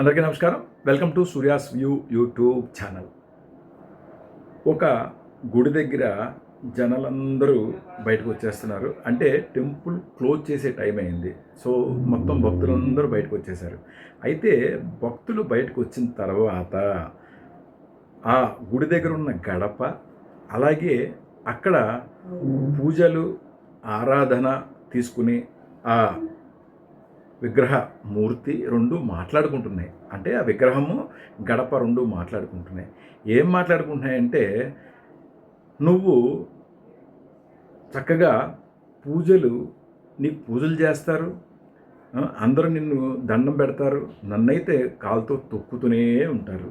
అందరికీ నమస్కారం. Welcome to Surya's view YouTube channel. ఒక గుడి దగ్గర జనాలందరూ బయటకు వచ్చేస్తున్నారు. అంటే టెంపుల్ క్లోజ్ చేసే టైం అయింది. సో మొత్తం భక్తులందరూ బయటకు వచ్చేసారు. అయితే భక్తులు బయటకు వచ్చిన తర్వాత ఆ గుడి దగ్గర ఉన్న గడప అలాగే అక్కడ పూజలు ఆరాధన తీసుకుని ఆ విగ్రహ మూర్తి రెండు మాట్లాడుకుంటున్నాయి. అంటే ఆ విగ్రహము గడప రెండు మాట్లాడుకుంటున్నాయి. ఏం మాట్లాడుకుంటున్నాయంటే నువ్వు చక్కగా పూజలు నీకు పూజలు చేస్తారు అందరూ నిన్ను దండం పెడతారు నన్నైతే కాలుతో తొక్కుతూనే ఉంటారు.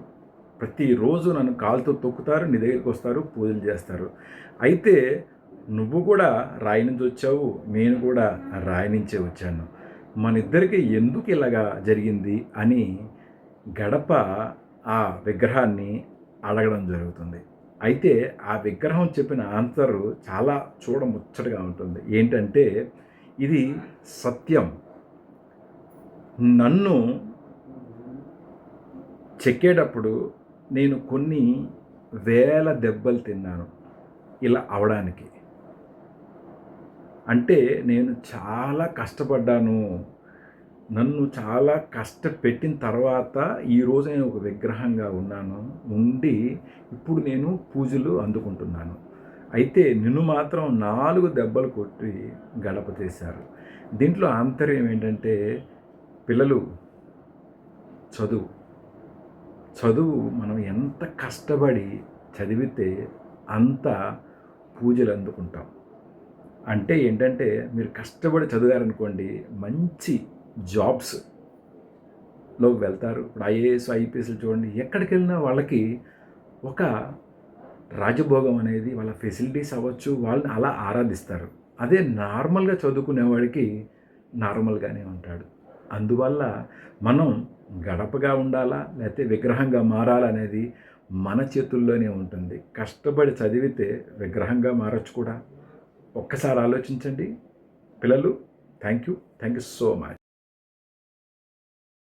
ప్రతిరోజు నన్ను కాలుతో తొక్కుతారు నీ దగ్గరికి వస్తారు పూజలు చేస్తారు. అయితే నువ్వు కూడా రాయి నుంచి వచ్చావు నేను కూడా రాయి నుంచే వచ్చాను. మన ఇద్దరికి ఎందుకు ఇలాగా జరిగింది అని గడప ఆ విగ్రహాన్ని అడగడం జరుగుతుంది. అయితే ఆ విగ్రహం చెప్పిన ఆన్సర్ చాలా చూడముచ్చటగా ఉంటుంది. ఏంటంటే ఇది సత్యం. నన్ను చెక్కేటప్పుడు నేను కొన్ని వేల దెబ్బలు తిన్నాను ఇలా అవడానికి. అంటే నేను చాలా కష్టపడ్డాను. నన్ను చాలా కష్టపెట్టిన తర్వాత ఈరోజు నేను ఒక విగ్రహంగా ఉన్నాను. ఉండి ఇప్పుడు నేను పూజలు అందుకుంటున్నాను. అయితే నిన్ను మాత్రం నాలుగు దెబ్బలు కొట్టి గడప చేశారు దీంట్లో ఆంతర్యం ఏంటంటే పిల్లలు చదువు. చదువు మనం ఎంత కష్టపడి చదివితే అంత పూజలు అందుకుంటాం. అంటే ఏంటంటే మీరు కష్టపడి చదివారనుకోండి మంచి జాబ్స్లోకి వెళ్తారు. ఇప్పుడు ఐఏఎస్ ఐపీఎస్లు చూడండి ఎక్కడికి వెళ్ళినా వాళ్ళకి ఒక రాజభోగం అనేది వాళ్ళ ఫెసిలిటీస్ అవ్వచ్చు వాళ్ళని అలా ఆరాధిస్తారు. అదే నార్మల్గా చదువుకునేవాడికి నార్మల్గానే ఉంటాడు. అందువల్ల మనం గడపగా ఉండాలా లేకపోతే విగ్రహంగా మారాలనేది మన చేతుల్లోనే ఉంటుంది. కష్టపడి చదివితే విగ్రహంగా మారచ్చు కూడా. ఒక్కసారి ఆలోచించండి. పిల్లలు thank you thank you so much